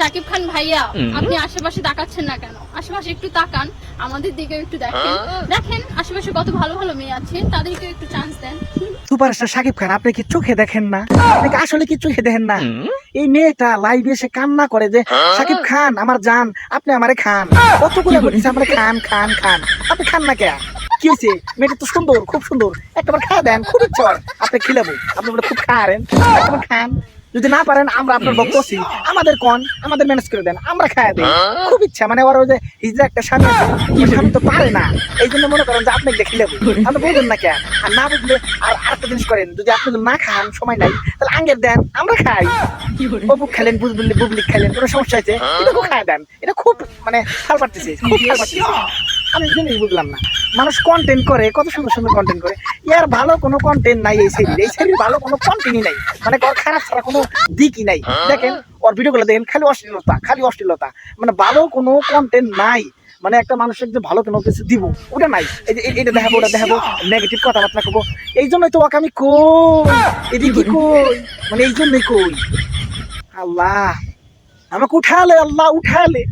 শাকিব খান ভাইয়া আপনি আশেপাশে তাকাচ্ছেন না কেন? আশেপাশে একটু তাকান আমাদের দিকে একটু দেখেন। দেখেন আশেপাশে কত ভালো ভালো মেয়ে আছে তাদেরকে একটু চান্স দেন। সুপারস্টার সাকিব খান আপনি কি চোখে দেখেন না? আপনি আসলে কি চোখে দেখেন না? এই মেয়েটা লাইভে এসে কান্না করে যে সাকিব খান আমার জান আপনি আমারে খান। কতগুলো বলছে আমার খান খান খান। আপনি খান না কে কি হয়েছে? মেয়েটা তো সুন্দর খুব সুন্দর। একটাবার খা দেন খুব ইচ্ছা আপনি খিলাবো আপনি খুব খান। যদি না পারেন আমরা আপনার ভক্ত আছি আমাদের কন আমাদের ম্যানেজ করে দেন আমরা খাওয়া দিই। খুব ইচ্ছা মানে ওর যে হিজড়া একটা স্বামী আছে স্বামী তো পারে না। এই জন্য মনে করেন যে আপনাকে দেখে লেবু আপনি বুঝবেন না কেন? আর না বুঝলে আর আরেকটা জিনিস করেন যদি আপনি যদি না খান সময় নাই তাহলে আঙ্গের দেন আমরা খাই। ববুক খেলেন বুঝবুলি বুবলিক খেলেন কোনো সমস্যা আছে এটা খুব খায় দেন। এটা খুব মানে ফাল পারতেছে খুব ফাল পারতেছে। আমি জিনিস বুঝলাম না। মানুষ কন্টেন্ট করে কত সুন্দর সুন্দর কন্টেন্ট করে। ইয়ার ভালো কোনো কন্টেন্ট নাই এই শরীর এই শরীর ভালো কোনো কন্টেন্টই নাই। মানে ওর খারাপ ছাড়া কোনো দিকই নাই। দেখেন ওর ভিডিওগুলো দেখেন খালি অশ্লীলতা খালি অশ্লীলতা। মানে ভালো কোনো কন্টেন্ট নাই। মানে একটা মানুষের যে ভালো কোনো কিছু দিব ওটা নাই। এই যে এটা দেখাবো ওটা দেখাবো নেগেটিভ কথাবার্তা করব। এই জন্যই তো ওকে আমি কই? এদিকে কই? মানে এই জন্যই কই? আল্লাহ। আমাকে উঠালে আল্লাহ উঠালে।